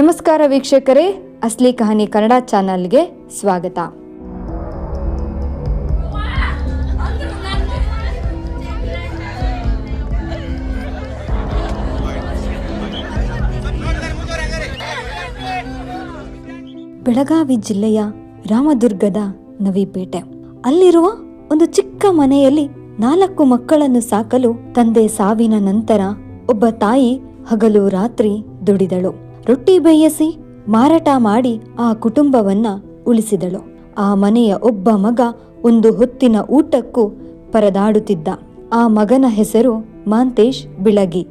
ನಮಸ್ಕಾರ ವೀಕ್ಷಕರೇ, ಅಸ್ಲಿ ಕಹಾನಿ ಕನ್ನಡ ಚಾನಲ್ಗೆ ಸ್ವಾಗತ. ಬೆಳಗಾವಿ ಜಿಲ್ಲೆಯ ರಾಮದುರ್ಗದ ನವಿಪೇಟೆ. ಅಲ್ಲಿರುವ ಒಂದು ಚಿಕ್ಕ ಮನೆಯಲ್ಲಿ ನಾಲ್ಕು ಮಕ್ಕಳನ್ನು ಸಾಕಲು ತಂದೆ ಸಾವಿನ ನಂತರ ಒಬ್ಬ ತಾಯಿ ಹಗಲು ರಾತ್ರಿ ದುಡಿದಳು. ರೊಟ್ಟಿ ಬೇಯಿಸಿ ಮಾರಾಟ ಮಾಡಿ ಆ ಕುಟುಂಬವನ್ನ ಉಳಿಸಿದಳು. ಆ ಮನೆಯ ಒಬ್ಬ ಮಗ ಒಂದು ಹೊತ್ತಿನ ಊಟಕ್ಕೂ ಪರದಾಡುತ್ತಿದ್ದ. ಆ ಮಗನ ಹೆಸರು ಮಾಂತೇಶ್ ಬಿಳಗಿ.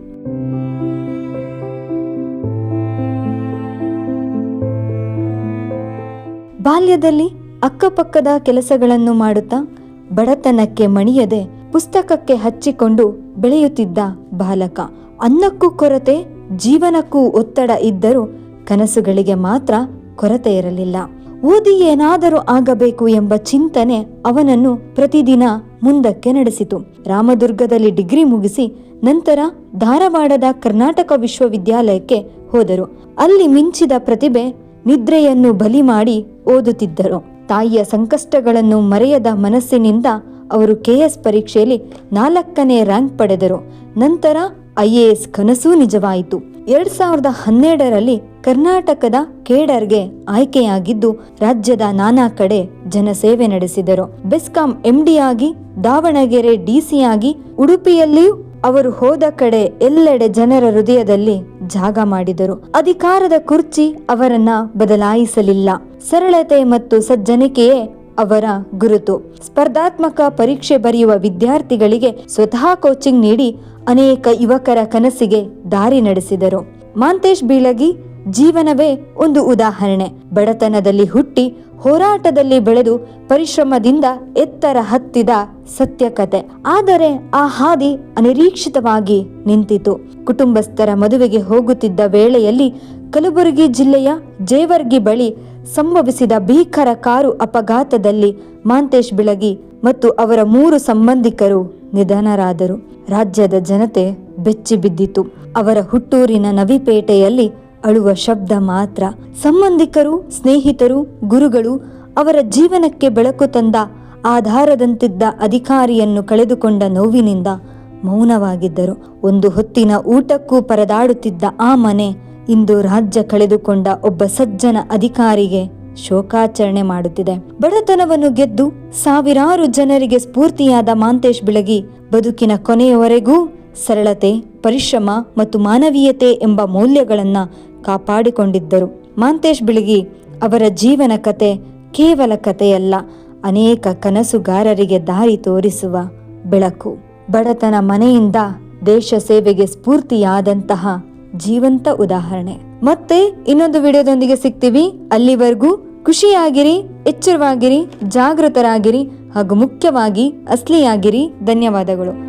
ಬಾಲ್ಯದಲ್ಲಿ ಅಕ್ಕಪಕ್ಕದ ಕೆಲಸಗಳನ್ನು ಮಾಡುತ್ತಾ ಬಡತನಕ್ಕೆ ಮಣಿಯದೆ ಪುಸ್ತಕಕ್ಕೆ ಹಚ್ಚಿಕೊಂಡು ಬೆಳೆಯುತ್ತಿದ್ದ ಬಾಲಕ. ಅನ್ನಕ್ಕೂ ಕೊರತೆ ಜೀವನಕ್ಕೂ ಒತ್ತಡ ಇದ್ದರೂ ಕನಸುಗಳಿಗೆ ಮಾತ್ರ ಕೊರತೆ ಇರಲಿಲ್ಲ. ಓದಿ ಏನಾದರೂ ಆಗಬೇಕು ಎಂಬ ಚಿಂತನೆ ಅವನನ್ನು ಪ್ರತಿದಿನ ಮುಂದಕ್ಕೆ ನಡೆಸಿತು. ರಾಮದುರ್ಗದಲ್ಲಿ ಡಿಗ್ರಿ ಮುಗಿಸಿ ನಂತರ ಧಾರವಾಡದ ಕರ್ನಾಟಕ ವಿಶ್ವವಿದ್ಯಾಲಯಕ್ಕೆ ಹೋದರು. ಅಲ್ಲಿ ಮಿಂಚಿದ ಪ್ರತಿಭೆ ನಿದ್ರೆಯನ್ನು ಬಲಿ ಮಾಡಿ ಓದುತ್ತಿದ್ದರು. ತಾಯಿಯ ಸಂಕಷ್ಟಗಳನ್ನು ಮರೆಯದ ಮನಸ್ಸಿನಿಂದ ಅವರು ಕೆಎಸ್ ಪರೀಕ್ಷೆಯಲ್ಲಿ ನಾಲ್ಕನೇ ರ್ಯಾಂಕ್ ಪಡೆದರು. ನಂತರ ಐಎಎಸ್ ಕನಸು ನಿಜವಾಯಿತು. ಎರಡ್ ಸಾವಿರದ ಹನ್ನೆರಡರಲ್ಲಿ ಕರ್ನಾಟಕದ ಕೇಡರ್ಗೆ ಆಯ್ಕೆಯಾಗಿದ್ದು ರಾಜ್ಯದ ನಾನಾ ಕಡೆ ಜನಸೇವೆ ನಡೆಸಿದರು. ಬೆಸ್ಕಾಂ ಆಗಿ ದಾವಣಗೆರೆ ಡಿಸಿಯಾಗಿ, ಉಡುಪಿಯಲ್ಲಿಯೂ ಅವರು ಹೋದ ಕಡೆ ಎಲ್ಲೆಡೆ ಜನರ ಹೃದಯದಲ್ಲಿ ಜಾಗ ಮಾಡಿದರು. ಅಧಿಕಾರದ ಕುರ್ಚಿ ಅವರನ್ನ ಬದಲಾಯಿಸಲಿಲ್ಲ. ಸರಳತೆ ಮತ್ತು ಸಜ್ಜನಿಕೆಯೇ ಅವರ ಗುರುತು. ಸ್ಪರ್ಧಾತ್ಮಕ ಪರೀಕ್ಷೆ ಬರೆಯುವ ವಿದ್ಯಾರ್ಥಿಗಳಿಗೆ ಸ್ವತಃ ಕೋಚಿಂಗ್ ನೀಡಿ ಅನೇಕ ಯುವಕರ ಕನಸಿಗೆ ದಾರಿ ನಡೆಸಿದರು. ಮಾಂತೇಶ್ ಬೀಳಗಿ, ಜೀವನವೇ ಒಂದು ಉದಾಹರಣೆ. ಬಡತನದಲ್ಲಿ ಹುಟ್ಟಿ ಹೋರಾಟದಲ್ಲಿ ಬೆಳೆದು ಪರಿಶ್ರಮದಿಂದ ಎತ್ತರ ಹತ್ತಿದ ಸತ್ಯಕತೆ. ಆದರೆ ಆ ಹಾದಿ ಅನಿರೀಕ್ಷಿತವಾಗಿ ನಿಂತಿತು. ಕುಟುಂಬಸ್ಥರ ಮದುವೆಗೆ ಹೋಗುತ್ತಿದ್ದ ವೇಳೆಯಲ್ಲಿ ಕಲಬುರಗಿ ಜಿಲ್ಲೆಯ ಜೇವರ್ಗಿ ಬಳಿ ಸಂಭವಿಸಿದ ಭೀಕರ ಕಾರು ಅಪಘಾತದಲ್ಲಿ ಮಾಂತೇಶ್ ಬಿಳಗಿ ಮತ್ತು ಅವರ ಮೂರು ಸಂಬಂಧಿಕರು ನಿಧನರಾದರು. ರಾಜ್ಯದ ಜನತೆ ಬೆಚ್ಚಿ ಬಿದ್ದಿತು ಅವರ ಹುಟ್ಟೂರಿನ ನವಿಪೇಟೆಯಲ್ಲಿ ಅಳುವ ಶಬ್ದ ಮಾತ್ರ. ಸಂಬಂಧಿಕರು, ಸ್ನೇಹಿತರು, ಗುರುಗಳು ಅವರ ಜೀವನಕ್ಕೆ ಬೆಳಕು ತಂದ ಆಧಾರದಂತಿದ್ದ ಅಧಿಕಾರಿಯನ್ನು ಕಳೆದುಕೊಂಡ ನೋವಿನಿಂದ ಮೌನವಾಗಿದ್ದರು. ಒಂದು ಹೊತ್ತಿನ ಊಟಕ್ಕೂ ಪರದಾಡುತ್ತಿದ್ದ ಆ ಮನೆ ಇಂದು ರಾಜ್ಯ ಕಳೆದುಕೊಂಡ ಒಬ್ಬ ಸಜ್ಜನ ಅಧಿಕಾರಿಗೆ ಶೋಕಾಚರಣೆ ಮಾಡುತ್ತಿದೆ. ಬಡತನವನ್ನು ಗೆದ್ದು ಸಾವಿರಾರು ಜನರಿಗೆ ಸ್ಫೂರ್ತಿಯಾದ ಮಾಂತೇಶ್ ಬಿಳಗಿ ಬದುಕಿನ ಕೊನೆಯವರೆಗೂ ಸರಳತೆ, ಪರಿಶ್ರಮ ಮತ್ತು ಮಾನವೀಯತೆ ಎಂಬ ಮೌಲ್ಯಗಳನ್ನ ಕಾಪಾಡಿಕೊಂಡಿದ್ದರು. ಮಾಂತೇಶ್ ಬಿಳಗಿ ಅವರ ಜೀವನ ಕತೆ ಕೇವಲ ಕಥೆಯಲ್ಲ ಅನೇಕ ಕನಸುಗಾರರಿಗೆ ದಾರಿ ತೋರಿಸುವ ಬೆಳಕು. ಬಡತನ ಮನೆಯಿಂದ ದೇಶ ಸೇವೆಗೆ ಸ್ಫೂರ್ತಿಯಾದಂತಹ ಜೀವಂತ ಉದಾಹರಣೆ. ಮತ್ತೆ ಇನ್ನೊಂದು ವಿಡಿಯೋದೊಂದಿಗೆ ಸಿಗ್ತೀವಿ. ಅಲ್ಲಿವರೆಗೂ ಖುಷಿಯಾಗಿರಿ ಎಚ್ಚರವಾಗಿರಿ ಜಾಗೃತರಾಗಿರಿ ಹಾಗೂ ಮುಖ್ಯವಾಗಿ ಅಸ್ಲಿಯಾಗಿರಿ. ಧನ್ಯವಾದಗಳು.